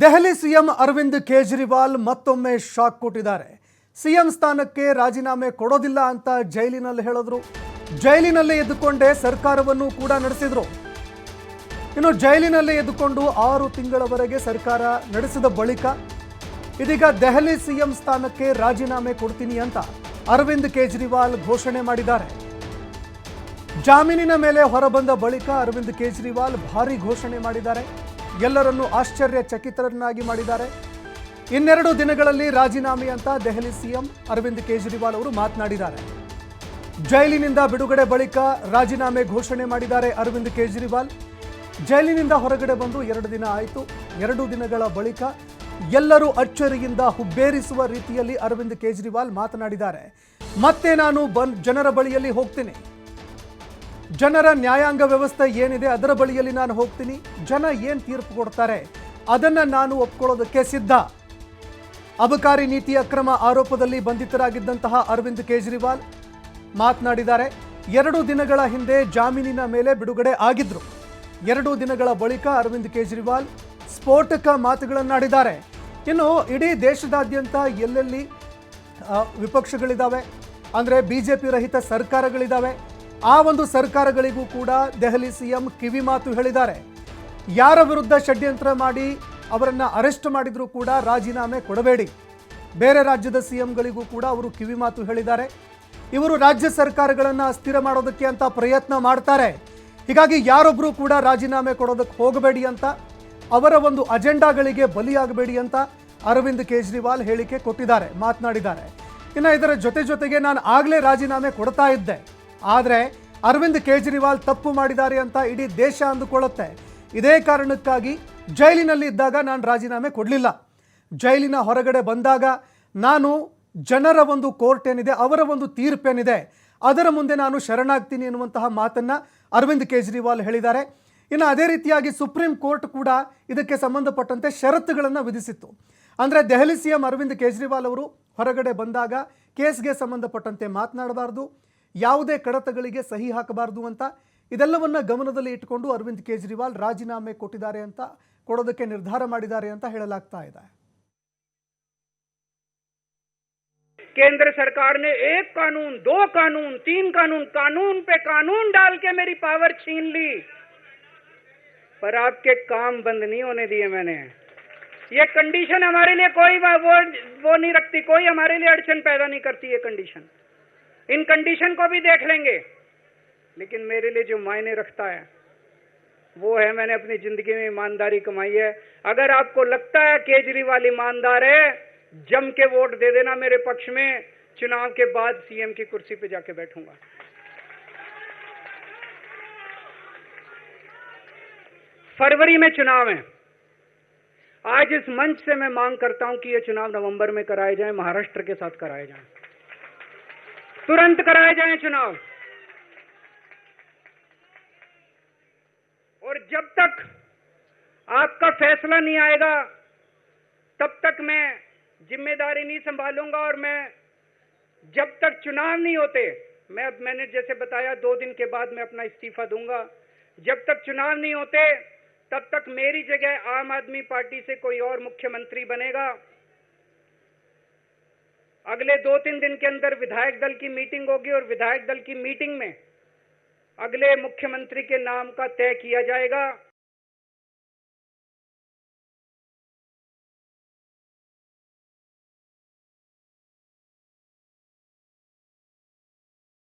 Delhi CM Arvind Kejriwal ಮತ್ತೊಮ್ಮೆ shock ಕೊಟ್ಟಿದ್ದಾರೆ. CM ಸ್ಥಾನಕ್ಕೆ ರಾಜೀನಾಮೆ ಕೊಡೋದಿಲ್ಲ ಅಂತ ಜೈಲಿನಲ್ಲಿ ಹೇಳಿದ್ರು. ಜೈಲಿನಲ್ಲೇ ಎದ್ದುಕೊಂಡೇ ಸರ್ಕಾರವನ್ನು ಕೂಡ ನಡೆಸಿದ್ರು. ಇನ್ನು ಜೈಲಿನಲ್ಲೇ ಎದ್ದುಕೊಂಡು ಆರು ತಿಂಗಳವರೆಗೆ ಸರ್ಕಾರ ನಡೆಸಿದ ಬಳಿಕ ಇದೀಗ ದೆಹಲಿ ಸಿಎಂ ಸ್ಥಾನಕ್ಕೆ ರಾಜೀನಾಮೆ ಕೊಡ್ತೀನಿ ಅಂತ ಅರವಿಂದ್ ಕೇಜ್ರಿವಾಲ್ ಘೋಷಣೆ ಮಾಡಿದ್ದಾರೆ. ಜಾಮೀನಿನ ಮೇಲೆ ಹೊರಬಂದ ಬಳಿಕ ಅರವಿಂದ್ ಕೇಜ್ರಿವಾಲ್ ಭಾರಿ ಘೋಷಣೆ ಮಾಡಿದ್ದಾರೆ. ಎಲ್ಲರನ್ನೂ ಆಶ್ಚರ್ಯಚಕಿತರನ್ನಾಗಿ ಮಾಡಿದ್ದಾರೆ. ಇನ್ನೆರಡು ದಿನಗಳಲ್ಲಿ ರಾಜೀನಾಮೆ ಅಂತ ದೆಹಲಿ ಸಿಎಂ ಅರವಿಂದ್ ಕೇಜ್ರಿವಾಲ್ ಅವರು ಮಾತನಾಡಿದ್ದಾರೆ. ಜೈಲಿನಿಂದ ಬಿಡುಗಡೆ ಬಳಿಕ ರಾಜೀನಾಮೆ ಘೋಷಣೆ ಮಾಡಿದ್ದಾರೆ ಅರವಿಂದ್ ಕೇಜ್ರಿವಾಲ್. ಜೈಲಿನಿಂದ ಹೊರಗಡೆ ಬಂದು ಎರಡು ದಿನ ಆಯಿತು. ಎರಡು ದಿನಗಳ ಬಳಿಕ ಎಲ್ಲರೂ ಅಚ್ಚರಿಯಿಂದ ಹುಬ್ಬೇರಿಸುವ ರೀತಿಯಲ್ಲಿ ಅರವಿಂದ್ ಕೇಜ್ರಿವಾಲ್ ಮಾತನಾಡಿದ್ದಾರೆ. ಮತ್ತೆ ನಾನು ಬನ್ ಜನರ ಬಳಿಯಲ್ಲಿ ಹೋಗ್ತೀನಿ. ಜನರ ನ್ಯಾಯಾಂಗ ವ್ಯವಸ್ಥೆ ಏನಿದೆ ಅದರ ಬಳಿಯಲ್ಲಿ ನಾನು ಹೋಗ್ತೀನಿ. ಜನ ಏನು ತೀರ್ಪು ಕೊಡ್ತಾರೆ ಅದನ್ನು ನಾನು ಒಪ್ಕೊಳ್ಳೋದಕ್ಕೆ ಸಿದ್ಧ. ಅಬಕಾರಿ ನೀತಿ ಅಕ್ರಮ ಆರೋಪದಲ್ಲಿ ಬಂಧಿತರಾಗಿದ್ದಂತಹ ಅರವಿಂದ್ ಕೇಜ್ರಿವಾಲ್ ಮಾತನಾಡಿದ್ದಾರೆ. ಎರಡು ದಿನಗಳ ಹಿಂದೆ ಜಾಮೀನಿನ ಮೇಲೆ ಬಿಡುಗಡೆ ಆಗಿದ್ರು. ಎರಡು ದಿನಗಳ ಬಳಿಕ ಅರವಿಂದ್ ಕೇಜ್ರಿವಾಲ್ ಸ್ಫೋಟಕ ಮಾತುಗಳನ್ನಾಡಿದ್ದಾರೆ. ಇನ್ನು ಇಡೀ ದೇಶದಾದ್ಯಂತ ಎಲ್ಲೆಲ್ಲಿ ವಿಪಕ್ಷಗಳಿದ್ದಾವೆ ಅಂದರೆ ಬಿ ಜೆ ಪಿ ರಹಿತ ಸರ್ಕಾರಗಳಿದ್ದಾವೆ ಆ ಒಂದು ಸರ್ಕಾರಗಳಿಗೂ ಕೂಡ ದೆಹಲಿ ಸಿಎಂ ಕಿವಿ ಮಾತು ಹೇಳಿದ್ದಾರೆ. ಯಾರ ವಿರುದ್ಧ ಷಡ್ಯಂತ್ರ ಮಾಡಿ ಅವರನ್ನು ಅರೆಸ್ಟ್ ಮಾಡಿದರೂ ಕೂಡ ರಾಜೀನಾಮೆ ಕೊಡಬೇಡಿ. ಬೇರೆ ರಾಜ್ಯದ ಸಿಎಂಗಳಿಗೂ ಕೂಡ ಅವರು ಕಿವಿ ಮಾತು ಹೇಳಿದ್ದಾರೆ. ಇವರು ರಾಜ್ಯ ಸರ್ಕಾರಗಳನ್ನು ಅಸ್ಥಿರ ಮಾಡೋದಕ್ಕೆ ಅಂತ ಪ್ರಯತ್ನ ಮಾಡ್ತಾರೆ. ಹೀಗಾಗಿ ಯಾರೊಬ್ಬರು ಕೂಡ ರಾಜೀನಾಮೆ ಕೊಡೋದಕ್ಕೆ ಹೋಗಬೇಡಿ ಅಂತ, ಅವರ ಒಂದು ಅಜೆಂಡಾಗಳಿಗೆ ಬಲಿಯಾಗಬೇಡಿ ಅಂತ ಅರವಿಂದ್ ಕೇಜ್ರಿವಾಲ್ ಹೇಳಿಕೆ ಕೊಟ್ಟಿದ್ದಾರೆ, ಮಾತನಾಡಿದ್ದಾರೆ. ಇನ್ನು ಇದರ ಜೊತೆ ಜೊತೆಗೆ ನಾನು ಆಗಲೇ ರಾಜೀನಾಮೆ ಕೊಡ್ತಾ ಇದ್ದೆ. ಆದರೆ ಅರವಿಂದ್ ಕೇಜ್ರಿವಾಲ್ ತಪ್ಪು ಮಾಡಿದ್ದಾರೆ ಅಂತ ಇಡೀ ದೇಶ ಅಂದುಕೊಳ್ಳುತ್ತೆ. ಇದೇ ಕಾರಣಕ್ಕಾಗಿ ಜೈಲಿನಲ್ಲಿ ಇದ್ದಾಗ ನಾನು ರಾಜೀನಾಮೆ ಕೊಡಲಿಲ್ಲ. ಜೈಲಿನ ಹೊರಗಡೆ ಬಂದಾಗ ನಾನು ಜನರ ಒಂದು ಕೋರ್ಟ್ ಏನಿದೆ, ಅವರ ಒಂದು ತೀರ್ಪೇನಿದೆ, ಅದರ ಮುಂದೆ ನಾನು ಶರಣಾಗ್ತೀನಿ ಎನ್ನುವಂತಹ ಮಾತನ್ನು ಅರವಿಂದ್ ಕೇಜ್ರಿವಾಲ್ ಹೇಳಿದ್ದಾರೆ. ಇನ್ನು ಅದೇ ರೀತಿಯಾಗಿ ಸುಪ್ರೀಂ ಕೋರ್ಟ್ ಕೂಡ ಇದಕ್ಕೆ ಸಂಬಂಧಪಟ್ಟಂತೆ ಷರತ್ತುಗಳನ್ನು ವಿಧಿಸಿತ್ತು. ಅಂದರೆ ದೆಹಲಿ ಸಿ ಎಂ ಅರವಿಂದ್ ಕೇಜ್ರಿವಾಲ್ ಅವರು ಹೊರಗಡೆ ಬಂದಾಗ ಕೇಸ್ಗೆ ಸಂಬಂಧಪಟ್ಟಂತೆ ಮಾತನಾಡಬಾರ್ದು. ಯಾವುದೇ ಕಡತಗಳಿಗೆ ಸಹಿ ಹಾಕಬಾರ್ದು ಅಂತ ಇದೆಲ್ಲವನ್ನ ಗಮನದಲ್ಲಿ ಇಟ್ಟುಕೊಂಡು ಅರವಿಂದ್ ಕೇಜ್ರಿವಾಲ್ ರಾಜೀನಾಮೆ ಕೊಟ್ಟಿದ್ದಾರೆ ಅಂತ ಕೊಡೋದಕ್ಕೆ ನಿರ್ಧಾರ ಮಾಡಿದ್ದಾರೆ ಅಂತ ಹೇಳಲಾಗ್ತಾ ಇದೆ केंद्र सरकार ने एक कानून दो कानून तीन कानून कानून पे कानून डाल के मेरी पावर छीन ली पर आपके काम बंद नहीं होने दिए मैंने ये कंडीशन हमारे लिए कोई वो वो नहीं रखती कोई हमारे लिए अड़चन पैदा नहीं करती ये कंडीशन इन कंडीशन को भी देख लेंगे। लेकिन मेरे लिए जो मायने रखता है, वो है मैंने अपनी ज़िंदगी में ईमानदारी कमाई है। अगर आपको लगता है केजरीवाल ईमानदार है, जम के वोट दे देना मेरे पक्ष में। चुनाव के बाद सीएम की कुर्सी पे जाके बैठूँगा। फरवरी में चुनाव है। आज इस मंच से मैं मांग करता हूँ कि ये चुनाव नवंबर में कराए जाएँ, महाराष्ट्र के साथ कराए जाएँ। तुरंत कराए जाएँ चुनाव। और जब तक आपका फैसला नहीं आएगा, तब तक मैं ज़िम्मेदारी नहीं संभालूँगा और मैं जब तक चुनाव नहीं होते, मैं अब मैंने जैसे बताया, दो दिन के बाद मैं अपना इस्तीफा दूँगा। जब तक चुनाव नहीं होते, तब तक मेरी जगह आम आदमी पार्टी से कोई और मुख्यमंत्री बनेगा। अगले दो तीन दिन के अंदर विधायक दल की मीटिंग होगी और विधायक दल की मीटिंग में अगले मुख्यमंत्री के नाम का तय किया जाएगा।